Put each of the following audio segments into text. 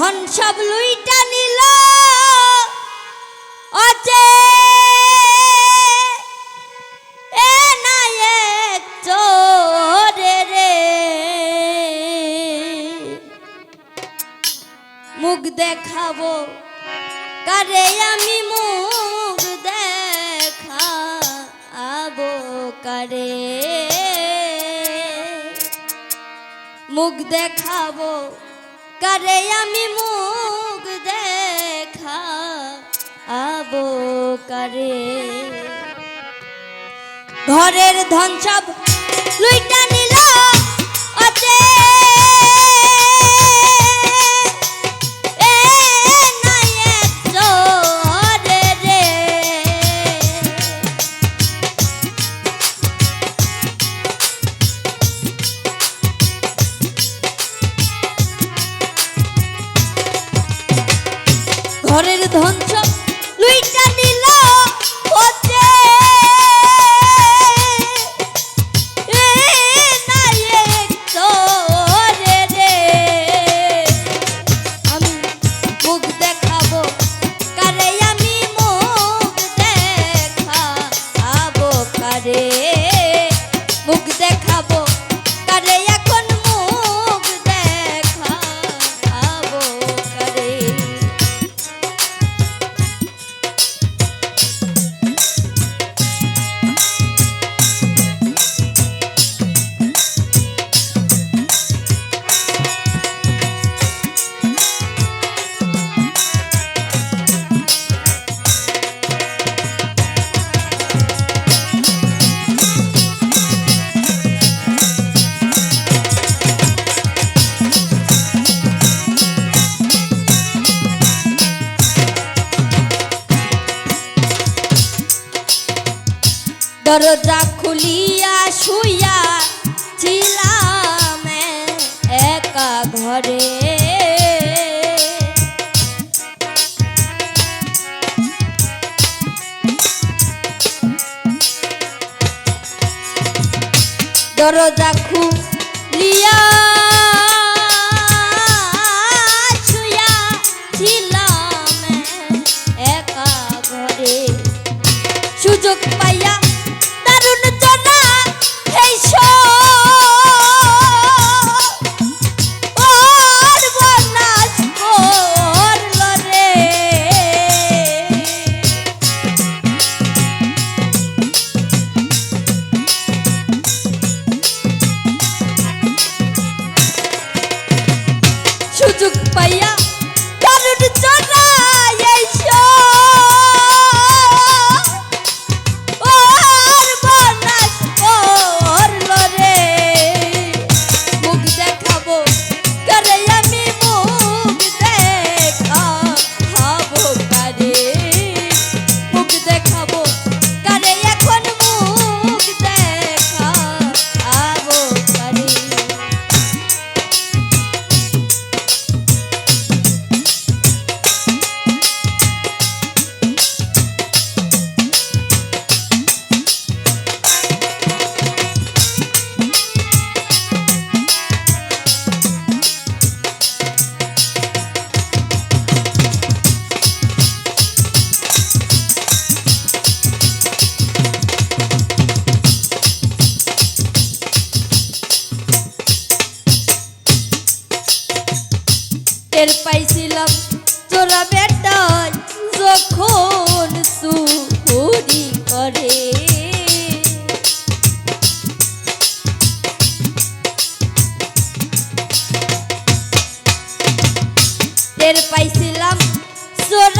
ধন সব লুইটা নিল, অচে, এ নায়ক চোরে রে। মুখ দেখাবো, কারে আমি মুখ দেখাবো, কারে? মুখ দেখাবো কারে আমি মুখ দেখাবো কারে। ঘরের ধন সব লুইটা দরজা খুলিয়া শুইয়া ছিলাম একা ঘরে। দরজা খুলিয়া পাইয়া টের পাইছিলাম। তোরা বেটা যখন সুপুরি করে। টের পাইছিলাম তোরা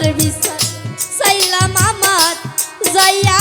বিচার সাইলাম আমার যাইয়া